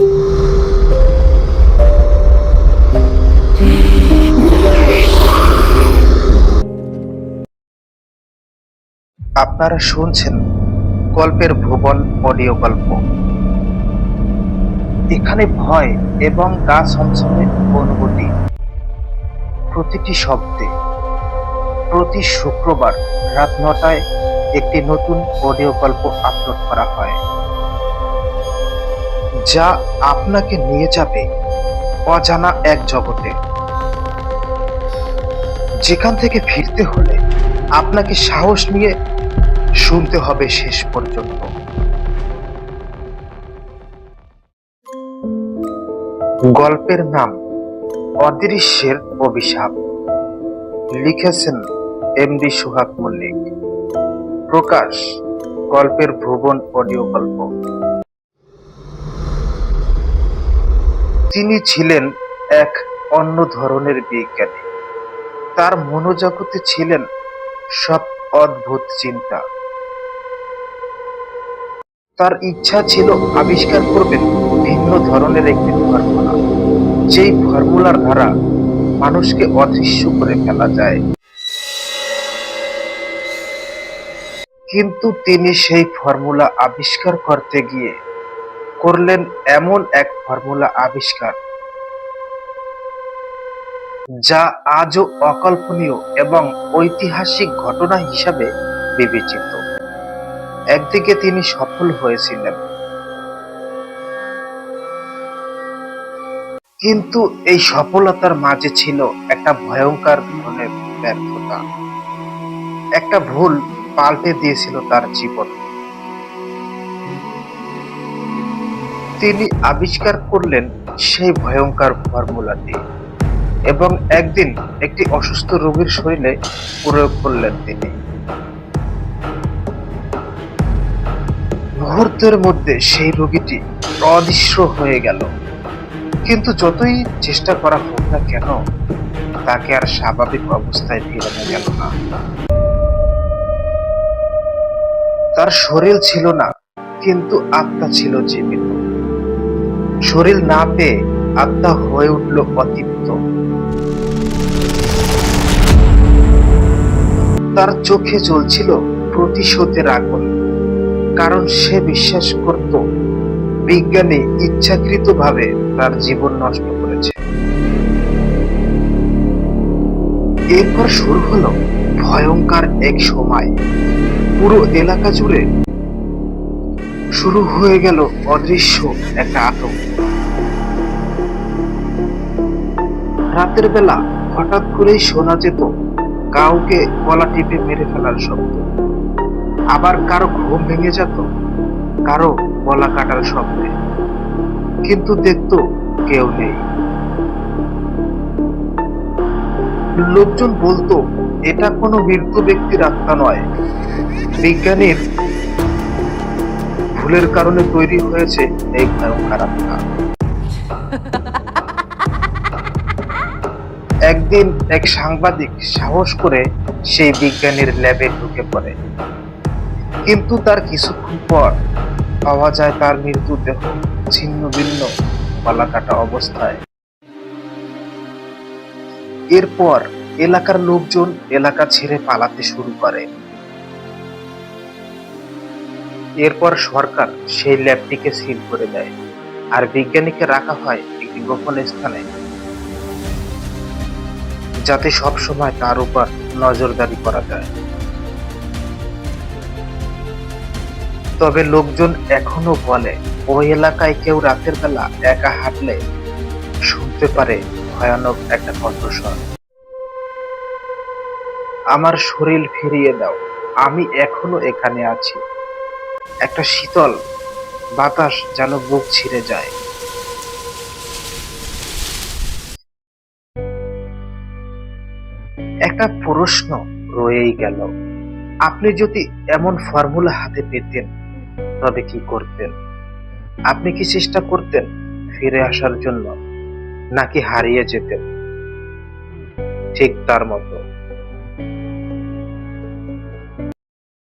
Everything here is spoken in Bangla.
আপনারা শুনছেন গল্পের ভুবন অডিও গল্প। এখানে ভয় এবং গা ছমছমে অনুভূতি। প্রতিটি শব্দে, প্রতি শুক্রবার রাত নটায় একটি নতুন অডিও গল্প আপলোড করা হয়। যা আপনাকে নিয়ে যাবে অজানা এক জগতে। যেখান থেকে ফিরতে হলে আপনাকে সাহস নিয়ে শুনতে হবে শেষ পর্যন্ত। গল্পের নাম অদৃশ্যের অভিশাপ। লিখেছেন এমডি সুহাগ মল্লিক। প্রকাশ, গল্পের ভুবন অডিও গল্প। তিনি ছিলেন এক অন্য ধরনের বিজ্ঞানী। তার মনোজগতে ছিলেন সব অদ্ভুত চিন্তা। তার ইচ্ছা ছিল আবিষ্কার করবেন ভিন্ন ধরনের একটি ফর্মুলা, যেই ফর্মুলার দ্বারা মানুষকে অদৃশ্য করে ফেলা যায়। কিন্তু তিনি সেই ফর্মুলা আবিষ্কার করতে গিয়ে করলেন এমন এক ফর্মুলা আবিষ্কার, যা আজও অকল্পনীয় এবং ঐতিহাসিক ঘটনা হিসাবে বিবেচিত। একদিকে তিনি সফল হয়েছিলেন। কিন্তু এই সফলতার মাঝে ছিল একটা ভয়ঙ্কর ধরনের ব্যর্থতা। একটা ভুল পাল্টে দিয়েছিল তার জীবন। তিনি আবিষ্কার করলেন সেই ভয়ঙ্কর ফর্মুলাটি এবং একদিন একটি অসুস্থ রোগীর শরীরে প্রয়োগ করলেন তিনি। মুহূর্তের মধ্যে সেই রোগীটি অদৃশ্য হয়ে গেল। কিন্তু যতই চেষ্টা করা হোক না কেন, তাকে আর স্বাভাবিক অবস্থায় ফেরানো গেল না। তার শরীর ছিল না, কিন্তু আত্মা ছিল জীবিত। শরীর না পেয়ে আত্মা হয়ে উঠল অতৃপ্ত। তার চোখে চলছিল প্রতিশোধের আগুন, কারণ সে বিশ্বাস করত, বিজ্ঞানী ইচ্ছাকৃতভাবে তার জীবন নষ্ট করেছে। এরপর শুরু হলো ভয়ঙ্কর এক সময়। পুরো এলাকা জুড়ে শুরু হয়ে গেল অদৃশ্য একটা আতঙ্ক। রাতের বেলা হঠাৎ করেই শোনা যেত কাউকে গলা টিপে মেরে ফেলার শব্দ। আবার কারও ঘুম ভেঙে যেত, কারও গলা কাটার শব্দে। কিন্তু দেখতো কেউ নেই। লোকজন বলতো, এটা কোনো মৃত্যু ব্যক্তির আত্মা নয়। বিজ্ঞানীর ভুলের কারণে তৈরি হয়েছে এই ভয়ঙ্কর আত্মা। একদিন এক সাংবাদিক সাহস করে সেই বিজ্ঞানীর ল্যাবে ঢুকে পড়ে। কিন্তু তার কিছুক্ষণ পর পাওয়া যায় তার মৃতদেহ ছিন্ন ভিন্ন গলা কাটা অবস্থায়। এরপর এলাকার লোকজন এলাকা ছেড়ে পালাতে শুরু করে। এরপর সরকার সেই ল্যাবটিকে সিল করে দেয়, আর বিজ্ঞানীকে রাখা হয় একটি গোপন স্থানে। যাতে সব সময় তার উপর নজরদারি করা যায়। তবে লোকজন এখনও বলে, ওই এলাকায় কেউ রাতের বেলা একা হাঁটলে শুনতে পারে ভয়ানক একটা কণ্ঠস্বর। আমার শরীর ফিরিয়ে দাও, আমি এখনও এখানে আছি। একটা শীতল বাতাস যেন বুক ছিঁড়ে যায়। একটা প্রশ্ন রয়েই গেল, আপনি যদি এমন ফর্মুলা হাতে পেতেন, তবে কি করতেন? আপনি কি চেষ্টা করতেন ফিরে আসার জন্য, নাকি হারিয়ে যেতেন? ঠিক তার মতো।